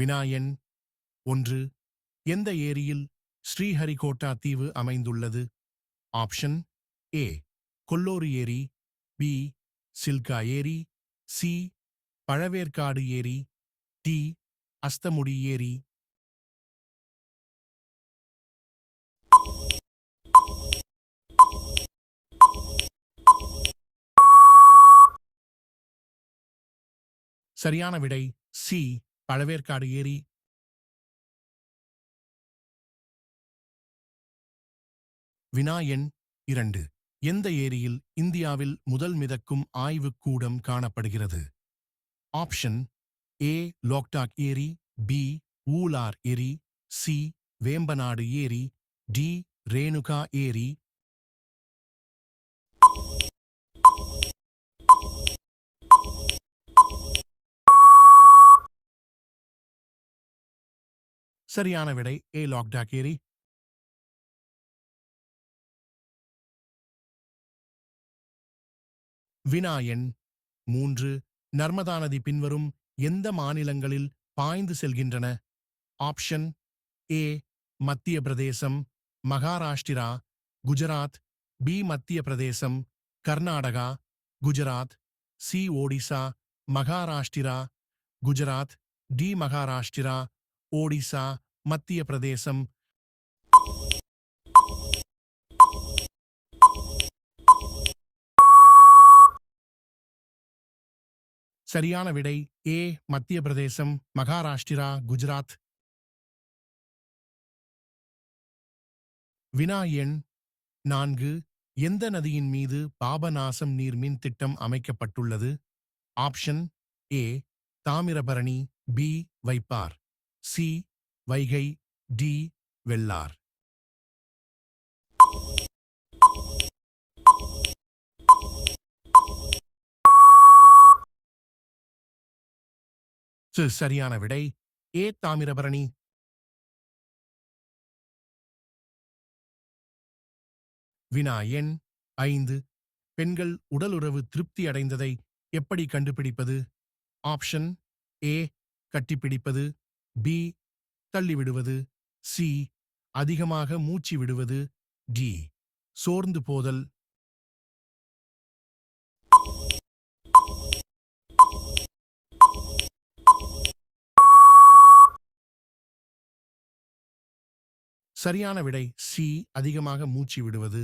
வினாயன் ஒன்று எந்த ஏரியில் ஸ்ரீஹரிகோட்டா தீவு அமைந்துள்ளது? ஆப்ஷன் ஏ கொல்லோரு ஏரி பி சில்கா ஏரி சி பழவேற்காடு ஏரி டி அஸ்தமுடி ஏரி. சரியான விடை சி பழவேற்காடு ஏரி வினா எண் இரண்டு. எந்த ஏரியில் இந்தியாவில் முதல் மிதக்கும் ஆய்வுக்கூடம் காணப்படுகிறது? Option A. லோக்டாக் ஏரி பி. ஊலார் ஏரி சி. வேம்பநாடு ஏரி டி. ரேணுகா ஏரி சரியான விடை. ஏ லாக்டாக் ஏரி வினா எண் மூன்று. நர்மதா நதி பின்வரும் எந்த மாநிலங்களில் பாய்ந்து செல்கின்றன? ஆப்ஷன் ஏ மத்திய பிரதேசம் Maharashtra Gujarat B Madhya Pradesh Karnataka Gujarat C Odisha Maharashtra Gujarat D Maharashtra Odisha Madhya Pradesh. சரியான விடை ஏ மத்திய பிரதேசம் மகாராஷ்டிரா குஜராத். வினா எண் நான்கு. எந்த நதியின் மீது பாபநாசம் நீர்மின் திட்டம் அமைக்கப்பட்டுள்ளது? Option A Thamirabarani B Vaippar. C Vaigai D Vellar. சு- சரியான விடை. ஏ தாமிரபரணி. வினா எண் ஐந்து. பெண்கள் உடலுறவு திருப்தி அடைந்ததை எப்படி கண்டுபிடிப்பது? ஆப்ஷன் ஏ கட்டிப்பிடிப்பது. பி தள்ளிவிடுவது. சி அதிகமாக மூச்சு விடுவது டி சோர்ந்து போதல். சரியான விடை சி அதிகமாக மூச்சு விடுவது